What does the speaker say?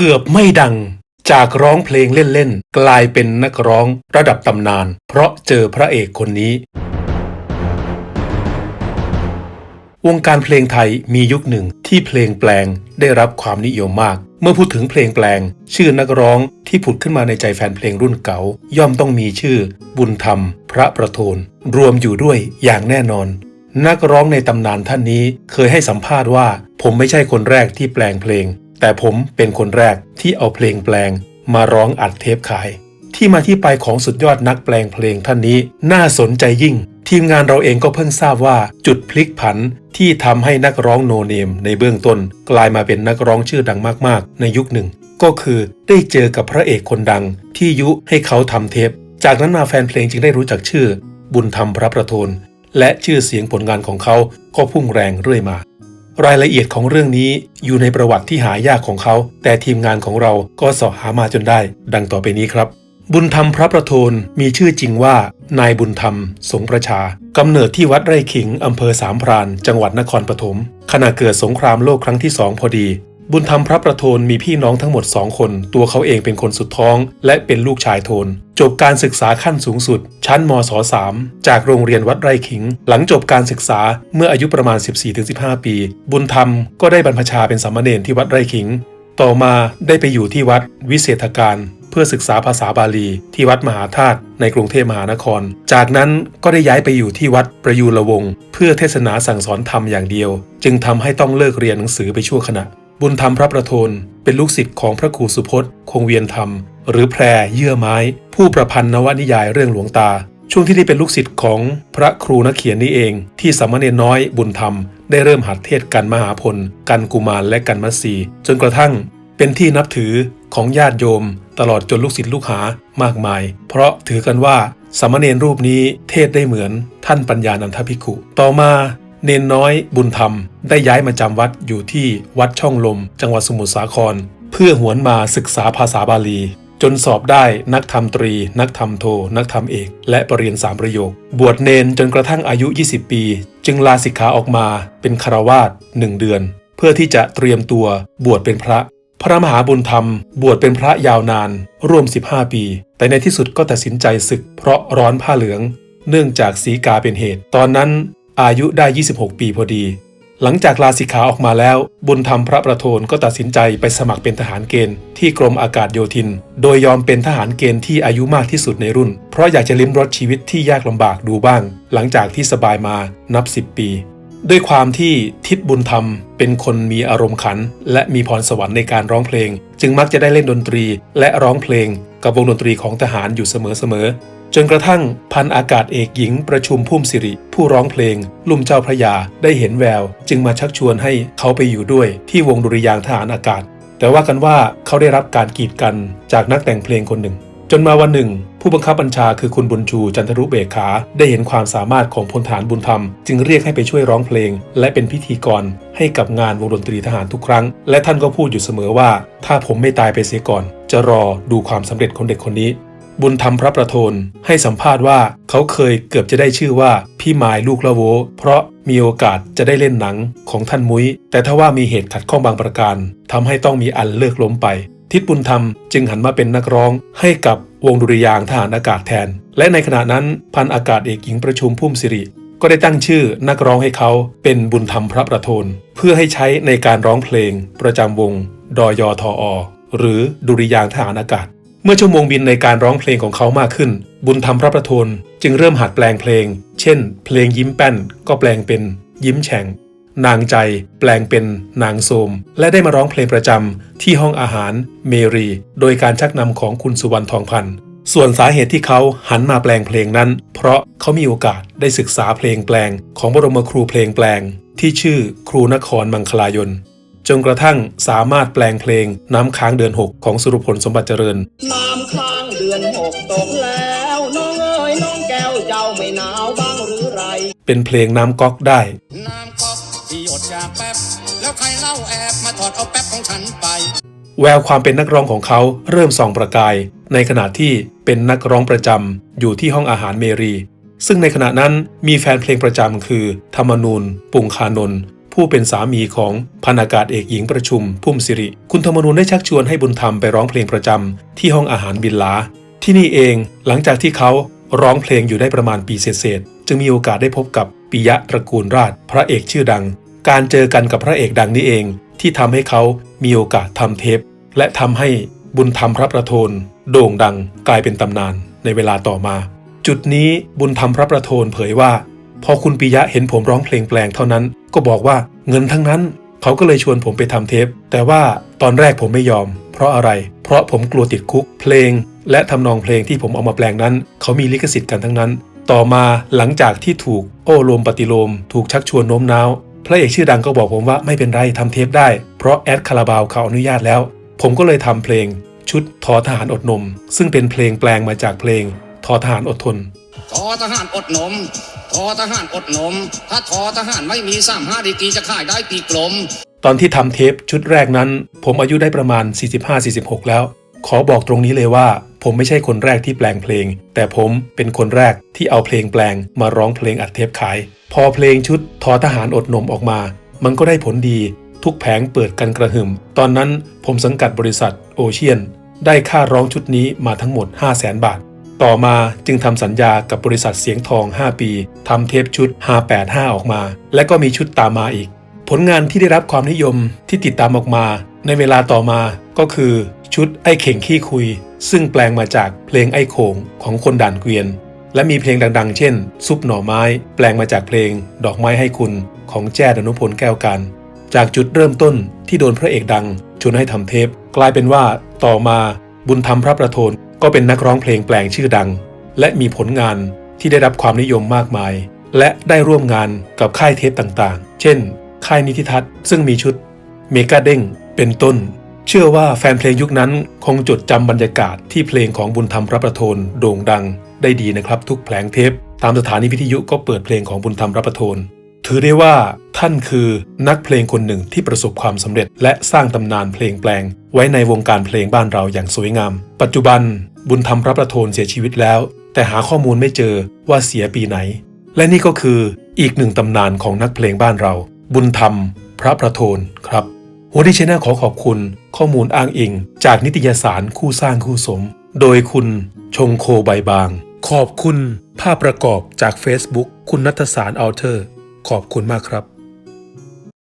เกือบไม่ดัง จากร้องเพลงเล่นๆ กลายเป็นนักร้องระดับตำนาน เพราะเจอพระเอกคนนี้ วงการเพลงไทยมียุคหนึ่งที่เพลงแปลงได้รับความนิยมมาก เมื่อพูดถึงเพลงแปลง ชื่อนักร้องที่ผุดขึ้นมาในใจแฟนเพลงรุ่นเก่า ย่อมต้องมีชื่อ บุญธรรม พระประโทนรวมอยู่ด้วยอย่างแน่นอน นักร้องในตำนานท่านนี้เคยให้สัมภาษณ์ว่า ผมไม่ใช่คนแรกที่แปลงเพลง แต่ผมเป็นคนแรกที่เอาเพลงแปลงมาร้องอัดเทปขาย ที่มาที่ไปของสุดยอดนักแปลงเพลงท่านนี้น่าสนใจยิ่ง ทีมงานเราเองก็เพิ่งทราบว่าจุดพลิกผันที่ทำให้นักร้องโนเนมในเบื้องต้น กลายมาเป็นนักร้องชื่อดังมากๆ ในยุคหนึ่ง ก็คือได้เจอกับพระเอกคนดังที่ยุให้เขาทำเทป จากนั้นมาแฟนเพลงจึงได้รู้จักชื่อ บุญธรรมพระประโทนและชื่อเสียงผลงานของเขาก็พุ่งแรงเรื่อยมา รายละเอียดของเรื่องนี้อยู่ในประวัติที่หายากของเขา แต่ทีมงานของเราก็สาะหามาจนได้ ดังต่อไปนี้ครับ บุญธรรมพระประโทนมีชื่อจริงว่า นายบุญธรรม สงประชากำเนิดที่วัดไร่ขิงอำเภอสามพราน จังหวัดนครปฐมขณะเกิดสงครามโลกครั้งที่สองพอดี บุญธรรมพระประโทนมีพี่น้องทั้งหมดสองคน ตัวเขาเองเป็นคนสุดท้อง และเป็นลูกชายโทน จบการศึกษาขั้นสูงสุด ชั้นมศ3จากโรงเรียนวัดไร่ขิง หลังจบการศึกษาเมื่ออายุประมาณ 14-15 ปี บุญธรรมก็ได้บรรพชาเป็นสามเณรที่วัดไร่ขิง ต่อมาได้ไปอยู่ที่วัดวิเศษการเพื่อศึกษาภาษาบาลี ที่วัดมหาธาตุในกรุงเทพมหานคร จากนั้นก็ได้ย้ายไปอยู่ที่วัดประยูรวงศ์เพื่อเทศนาสั่งสอนธรรมอย่างเดียว จึงทำให้ต้องเลิกเรียนหนังสือไปชั่วขณะ บุญธรรมพระประโทนเป็นลูกศิษย์ของพระครูสุพจน์ คงเวียนธรรม หรือแพรเยื่อไม้ ผู้ประพันธ์นวนิยายเรื่องหลวงตา ช่วงที่ได้เป็นลูกศิษย์ของพระครูนักเขียนนี้เอง ที่สามเณรน้อยบุญธรรม ได้เริ่มหัดเทศกันมหาพล กันกุมารและกันมัตสีจนกระทั่งเป็นที่นับถือของญาติโยม ตลอดจนลูกศิษย์ลูกหามากมาย เพราะถือกันว่าสามเณรรูปนี้เทศได้เหมือนท่านปัญญานันทภิกขุ ต่อมา เนนน้อยบุญธรรม ได้ย้ายมาจำวัดอยู่ที่วัดช่องลม จังหวัดสมุทรสาคร เพื่อหวนมาศึกษาภาษาบาลี จนสอบได้นักธรรมตรี นักธรรมโท นักธรรมเอก และปรริญญาสามประโยค บวชเนนจนกระทั่งอายุ 20 ปี จึงลาสิกขาออกมาเป็นคารวาสหนึ่งเดือน เพื่อที่จะเตรียมตัวบวชเป็นพระ พระมหาบุญธรรม บวชเป็นพระยาวนานร่วม 15 ปี แต่ในที่สุดก็ตัดสินใจศึก เพราะร้อนผ้าเหลืองเนื่องจากสีกาเป็นเหตุ ตอนนั้น อายุได้ 26 ปีพอดี หลังจากลาสิกขาออกมาแล้ว บุญธรรมพระประโทนก็ตัดสินใจไปสมัครเป็นทหารเกณฑ์ที่กรมอากาศโยธิน โดยยอมเป็นทหารเกณฑ์ที่อายุมากที่สุดในรุ่น เพราะอยากจะลิ้มรสชีวิตที่ยากลำบากดูบ้าง หลังจากที่สบายมานับ 10 ปี ด้วยความที่ทิศบุญธรรม เป็นคนมีอารมณ์ขัน และมีพรสวรรค์ในการร้องเพลง จึงมักจะได้เล่นดนตรีและร้องเพลง กับวงดนตรีของทหารอยู่เสมอๆ จนกระทั่งพันอากาศเอกหญิงประชุมพุ่มสิริ ผู้ร้องเพลง ลุ่มเจ้าพระยาได้เห็นแวว จึงมาชักชวนให้เขาไปอยู่ด้วยที่วงดุริยางทหารอากาศ แต่ว่ากันว่าเขาได้รับการกีดกันจากนักแต่งเพลงคนหนึ่ง จนมาวันหนึ่ง ผู้บังคับบัญชาคือคุณบุญชูจันทรุเบกขาได้เห็นความสามารถของพลฐานบุญธรรม จึงเรียกให้ไปช่วยร้องเพลง และเป็นพิธีกร ให้กับงานวงดนตรีทหารทุกครั้ง และท่านก็พูดอยู่เสมอว่า ถ้าผมไม่ตายไปเสียก่อน จะรอดูความสำเร็จของเด็กคนนี้ บุญธรรมพระประโทนให้สัมภาษณ์ว่าเขาเคยเกือบจะได้ชื่อว่าพี่หมายลูกละโว เพราะมีโอกาสจะได้เล่นหนังของท่านมุ้ย แต่ถ้าว่ามีเหตุขัดข้องบางประการทำให้ต้องมีอันเลิกล้มไป ทิศบุญธรรมจึงหันมาเป็นนักร้องให้กับวงดุริยางทหารอากาศแทน และในขณะนั้นพันอากาศเอกหญิงประชุมพุ่มสิริก็ได้ตั้งชื่อนักร้องให้เขาเป็นบุญธรรมพระประโทนเพื่อให้ใช้ในการร้องเพลง ประจำวงดยอทอหรือดุริยางทหารอากาศ มื่อชั่วโมงบินในการร้องเพลงของเขามากขึ้น บุญธรรมพระประทนจึงเริ่มหัดแปลงเพลง เช่น เพลงยิ้มแป้นก็แปลงเป็น ยิ้มแฉ่ง นางใจ แปลงเป็นนางโสม และได้มาร้องเพลงประจำที่ห้องอาหารเมรี โดยการชักนำของคุณสุวรรณทองพันธ์ส่วนสาเหตุที่เขาหันมาแปลงเพลงนั้น เพราะเขามีโอกาสได้ศึกษาเพลงแปลง ของบรมครูเพลงแปลง ที่ชื่อครูนครมังคลายนจนกระทั่งสามารถแปลงเพลงน้ำค้างเดือน6ของสุรพลสมบัติเจริญ เดือนหกตกแล้วน้องเอ๋ยน้องแก้วเจ้าไม่หนาวบ้างหรือไร เป็นเพลงน้ำก๊อกได้ น้ำก๊อกที่หยดจากแป๊บ แล้วใครเล่าแอบมาถอดเอาแป๊บของฉันไป แววความเป็นนักร้องของเขาเริ่มส่องประกาย ในขณะที่เป็นนักร้องประจำอยู่ที่ห้องอาหารเมรี ซึ่งในขณะนั้นมีแฟนเพลงประจำคือ ธรรมนูญปุงคานนท์ ผู้เป็นสามีของพันอากาศเอกหญิงประชุม พุ่มสิริ คุณธรรมนูญได้ชักชวนให้บุญธรรมไปร้องเพลงประจำที่ห้องอาหารบินลา ที่นี่เองหลังจากที่เขาร้องเพลงอยู่ได้ประมาณปีเศษๆจึงมีโอกาสได้พบกับปิยะตระกูลราช พระเอกชื่อดัง การเจอกันกับพระเอกดังนี้เอง ที่ทำให้เขามีโอกาสทำเทป และทำให้บุญธรรมพระประโทนโด่งดังกลายเป็นตำนานในเวลาต่อมา จุดนี้บุญธรรมพระประโทนเผยว่า พอคุณปิยะเห็นผมร้องเพลงแปลงเท่านั้น ก็บอกว่าเงินทั้งนั้น เขาก็เลยชวนผมไปทำเทป แต่ว่าตอนแรกผมไม่ยอม เพราะอะไร เพราะผมกลัวติดคุกเพลง และทำนองเพลงที่ผมเอามาแปลงนั้น เขามีลิขสิทธิ์กันทั้งนั้น ต่อมาหลังจากที่ถูกโอ้โลมปฏิโลม ถูกชักชวนโน้มน้าวพระเอกชื่อดังก็บอกผมว่าไม่เป็นไรทำเทปได้ เพราะแอดคาราบาวเขาอนุญาตแล้ว ผมก็เลยทำเพลง ชุดทอทหารอดนม ซึ่งเป็นเพลงแปลงมาจากเพลงทอทหารอดทนทอทหารอดนม ทอทหารอดนม ถ้าทอทหารไม่มีสามห้าดีกีจะขายได้ปีกลม ตอนที่ทำเทปชุดแรกนั้น ผมอายุได้ประมาณ 45-46 แล้ว ขอบอกตรงนี้เลยว่า ผมไม่ใช่คนแรกที่แปลงเพลง แต่ผมเป็นคนแรกที่เอาเพลงแปลงมาร้องเพลงอัดเทปขาย พอเพลงชุดทอทหารอดนมออกมา มันก็ได้ผลดี ทุกแผงเปิดกันกระหึ่ม ตอนนั้นผมสังกัดบริษัทโอเชียนได้ค่าร้องชุดนี้มาทั้งหมด 5 0 0แสนบาท ต่อมาจึงทำสัญญากับบริษัทเสียงทอง 5 ปีทำเทปชุด 585 ออกมา และก็มีชุดตามมาอีก ผลงานที่ได้รับความนิยมที่ติดตามออกมา ในเวลาต่อมาก็คือชุดไอ้เข่งขี้คุย ซึ่งแปลงมาจากเพลงไอ้โขงของคนด่านเกวียน และมีเพลงดังๆ เช่น ซุปหน่อไม้ แปลงมาจากเพลง ดอกไม้ให้คุณของแจ้ดนุพลแก้วการจากจุดเริ่มต้นที่โดนพระเอกดังชวนให้ทำเทป กลายเป็นว่าต่อมาบุญธรรมพระประโทน ก็เป็นนักร้องเพลงแปลงชื่อดัง และมีผลงานที่ได้รับความนิยมมากมาย และได้ร่วมงานกับค่ายเทปต่างๆ เช่น ค่ายนิติทัศน์ซึ่งมีชุดเมกาเด้งเป็นต้น เชื่อว่าแฟนเพลงยุคนั้นคงจดจำบรรยากาศที่เพลงของบุญธรรมพระประโทนโด่งดัง ได้ดีนะครับทุกแผลงเทป ตามสถานีวิทยุก็เปิดเพลงของบุญธรรมพระประโทน ถือได้ว่าท่านคือนักเพลงคนหนึ่งที่ประสบความสำเร็จ และสร้างตำนานเพลงแปลง ไว้ในวงการเพลงบ้านเราอย่างสวยงาม ปัจจุบันบุญธรรมพระประโทนเสียชีวิตแล้ว แต่หาข้อมูลไม่เจอว่าเสียปีไหน และนี่ก็คืออีกหนึ่งตำนานของนักเพลงบ้านเรา บุญธรรม พระประโทนครับหัวดีชแนลขอขอบคุณ ข้อมูลอ้างอิง จากนิตยสารคู่สร้างคู่สม โดยคุณชงโคใบบาง ขอบคุณ ภาพประกอบจาก Facebook คุณนัทสารอัลเทอร์ ขอบคุณมากครับ